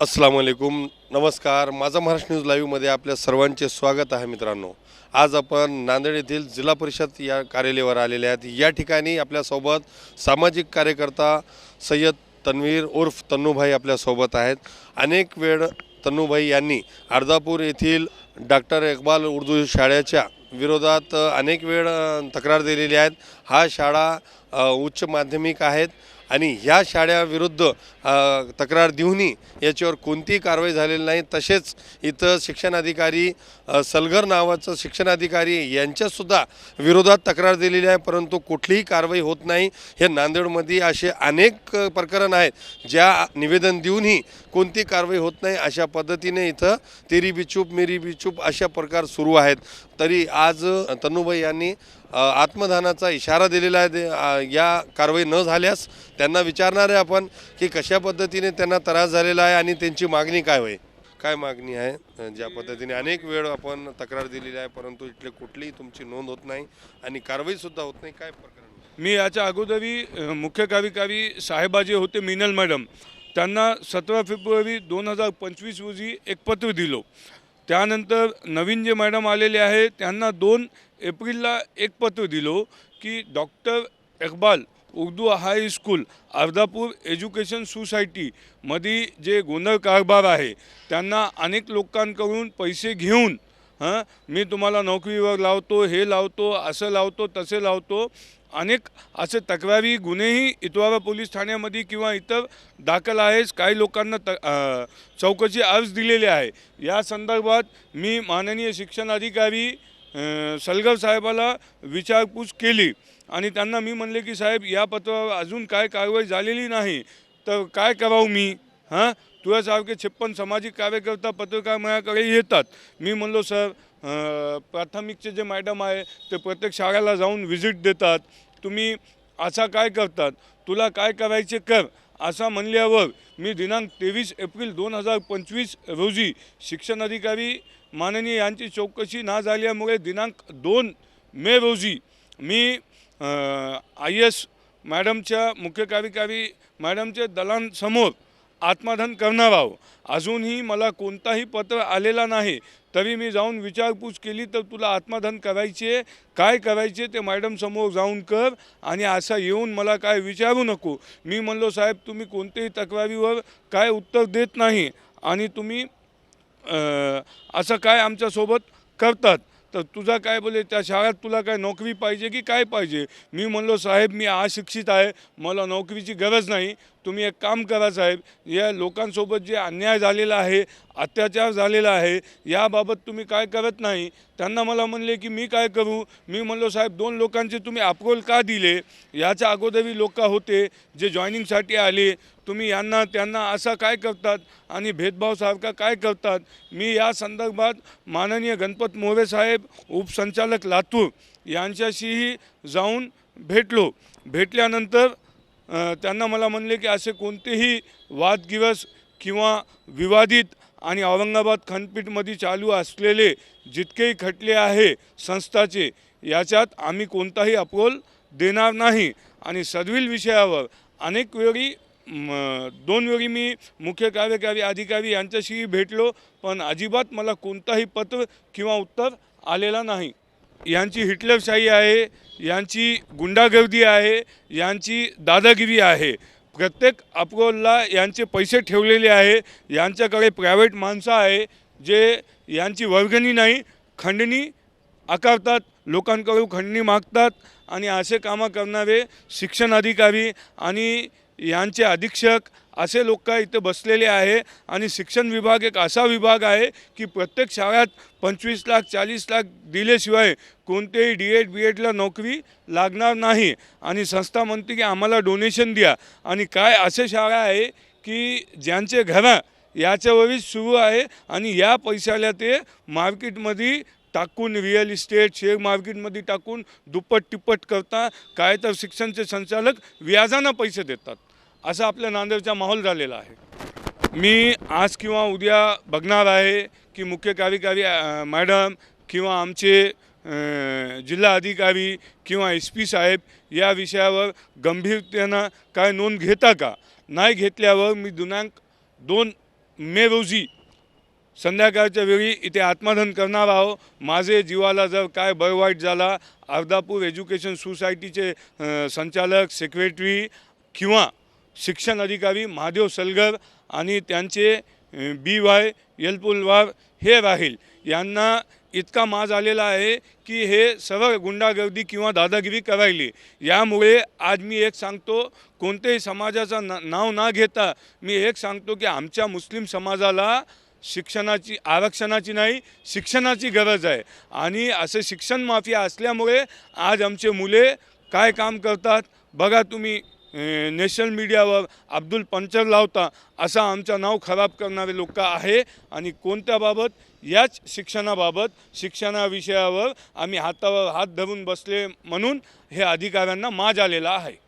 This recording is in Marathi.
असलम नमस्कार. माझा महाराष्ट्र न्यूज लाईव्हमध्ये आपल्या सर्वांचे स्वागत आहे मित्रांनो. आज आपण नांदेड येथील जिल्हा परिषद या कार्यालयावर आलेले आहेत. या ठिकाणी आपल्यासोबत सामाजिक कार्यकर्ता सय्यद तन्वीर उर्फ तन्नूभाई आपल्यासोबत आहेत. अनेक वेळ तन्नूभाई यांनी अर्धापूर येथील डॉक्टर इकबाल उर्दू शाळेच्या विरोधात अनेक वेळ तक्रार दिलेली आहेत. हा शाळा उच्च माध्यमिक आहेत. आणि ह्या शाळेविरुद्ध तक्रार देऊनही याच्यावर कोणतीही कारवाई झालेली नाही. तसेच इथं शिक्षणाधिकारी सलगर नावाचं शिक्षणाधिकारी यांच्यासुद्धा विरोधात तक्रार दिलेली आहे. परंतु कुठलीही कारवाई होत नाही. हे नांदेडमध्ये असे अनेक प्रकरण आहेत ज्या निवेदन देऊनही कोणती कारवाई होत नाही अशा पद्धतीने इथं तेरी बिचूप मेरी बिचूप अशा प्रकार सुरू आहेत. तरी आज तनुभाई यांनी आत्मदानाचा इशारा दिलेला आहे. या कारवाई न झाल्यास त्यांना विचारणार आहे आपण की कशा पद्धतीने त्यांना त्रास झालेला आहे आणि त्यांची मागणी काय होईल काय मागणी आहे ज्या पद्धतीने अनेक वेळ आपण तक्रार दिलेली आहे परंतु इथले कुठलीही तुमची नोंद होत नाही आणि कारवाईसुद्धा होत नाही. काय प्रकरण? मी याच्या अगोदरी मुख्य कार्यकारी साहेबा जे होते मिनल मॅडम. त्यांना सतरा फेब्रुवारी दोन हजार पंचवीस रोजी एक पत्र दिलो. त्यानंतर नवीन जे मॅडम आलेले आहे त्यांना दोन एप्रिलला एक पत्र दिलो की doctor Iqbal Urdu high school Ardhapur education सोसायटीमध्ये जे गोंधळ कारभार आहे त्यांना अनेक लोकांकडून पैसे घेऊन हां मी तुम्हाला नोकरीवर लावतो हे लावतो असं लावतो तसे लावतो अनेक असे तक्रारी गुन्हेही इतवारा पोलीस ठाण्यामध्ये किंवा इतर दाखल आहेच. काही लोकांना त चौकशी अर्ज दिलेले आहे. या संदर्भात मी माननीय शिक्षण अधिकारी सलगर साहेबाला विचारपूस केली. आणि त्यांना मी म्हणले की साहेब या पत्रावर अजून काय कारवाई झालेली नाही. तर काय करावं मी? हां? तुझ्यासारखे छप्पन सामाजिक कार्यकर्ता पत्रकार माझ्याकडे येतात. मी म्हणलो सर प्राथमिकचे जे मॅडम आहे ते प्रत्येक शाळेला जाऊन व्हिजिट देतात. तुम्ही असा काय करतात? तुला काय करायचे कर? असा म्हणल्यावर मी दिनांक तेवीस एप्रिल दोन हजार पंचवीस रोजी शिक्षण अधिकारी माननीय यांची चौकशी ना झाल्यामुळे दिनांक दोन मे रोजी मी आय एस मॅडमच्या मुख्य कार्यकारी मॅडमच्या दलांसमोर आत्माधन करणार आहो. अजूनही मला कोणताही पत्र आलेला नाही. तरी मी जाऊन विचारपूस केली तर तुला आत्माधन करायचे काय करायचे ते मॅडमसमोर जाऊन कर आणि असा येऊन मला काय विचारू नको. मी म्हणलो साहेब तुम्ही कोणत्याही तक्रारीवर काय उत्तर देत नाही आणि तुम्ही असं काय आमच्यासोबत करतात? तर तुझा काय बोले त्या शाळेत तुला काय नोकरी पाहिजे की काय पाहिजे? मी म्हणलो साहेब मी अशिक्षित आहे. मला नोकरीची गरज नाही. तुम्ही एक काम करा साहेब या लोकांसोबत जे अन्याय झालेला आहे अत्याचार झालेला आहे याबाबत तुम्ही काय करत नाही. त्यांना मला म्हणले की मी काय करू? मी म्हणलो साहेब दोन लोकांचे तुम्ही अप्रोल का दिले? याच्या अगोदरही लोक होते जे जॉईनिंगसाठी आले. तुम्ही यांना त्यांना असा काय करतात? आणि भेदभावसारखा काय करतात? मी या संदर्भात माननीय गणपत मोरे साहेब उपसंचालक लातूर यांच्याशीही जाऊन भेटलो. भेटल्यानंतर त्यांना मला म्हणले की असे कोणतेही वादगिवस किंवा विवादित आणि औरंगाबाद खंडपीठमध्ये चालू असलेले जितकेही खटले आहे संस्थाचे याच्यात आम्ही कोणताही अपोल देणार नाही. आणि सदविल विषयावर अनेक वेळी दोन वेळी मी मुख्य कार्यकारी अधिकारी यांच्याशी भेटलो पण अजिबात मला कोणताही पत्र किंवा उत्तर आलेला नाही. यांची हिटलरशाही आहे यांची गुंडागर्दी आहे यांची दादागिरी आहे. प्रत्येक अप्रोलला यांचे पैसे ठेवलेले आहे यांच्याकडे प्रायव्हेट माणसं आहे जे यांची वर्गणी नाही खंडणी आकारतात लोकांकडून खंडणी मागतात आणि असे कामं करणारे शिक्षण अधिकारी आणि यांचे अधीक्षक असे लोक इथं बसलेले आहे आणि शिक्षण विभाग एक असा विभाग आहे की प्रत्येक शाळेत पंचवीस लाख चाळीस लाख दिल्याशिवाय कोणतेही डी एड बी एडला नोकरी लागणार नाही. आणि संस्था म्हणते की आम्हाला डोनेशन द्या. आणि काय असे शाळा आहे की ज्यांचे घरं याच्यावरच सुरू आहे आणि या पैशाला ते मार्केटमध्ये टाकून रिअल इस्टेट शेअर मार्केटमध्ये टाकून दुप्पट तिप्पट करता काय तर शिक्षणचे संचालक व्याजानं पैसे देतात. असं आपल्या नांदेडचा माहोल झालेला आहे. मी आज किंवा उद्या बघणार आहे की मुख्य कार्यकारी मॅडम किंवा आमचे जिल्हा अधिकारी किंवा एस पी साहेब या विषयावर गंभीरतेनं काय नोंद घेता का? नाही घेतल्यावर मी दिनांक दोन मे रोजी संध्याकाळच्या वेळी इथे आत्मधन करणार आहो. माझे जीवाला जर काय बळवाईट झाला अर्धापूर एज्युकेशन सोसायटीचे संचालक सेक्रेटरी किंवा शिक्षण अधिकारी महादेव सलगर आणि त्यांचे बी वाय येलपुलवार हे राहील. यांना इतका माज आलेला आहे की हे सरळ गुंडागर्दी किंवा दादागिरी करायली. यामुळे आज मी एक सांगतो कोणत्याही समाजाचं ना नाव ना घेता मी एक सांगतो की आमच्या मुस्लिम समाजाला शिक्षणाची आरक्षणाची नाही शिक्षणाची गरज आहे. आणि असं शिक्षण माफिया असल्यामुळे आज आमचे मुले काय काम करतात? बघा तुम्ही नेशनल मीडियावर अब्दुल पंचर लावता असं आमचं नाव खराब करणारे लोक आहे. आणि कोणत्याबाबत याच शिक्षणाबाबत शिक्षणाविषयावर आम्ही हातावर हात धरून बसले म्हणून हे अधिकाऱ्यांना माज आलेला आहे.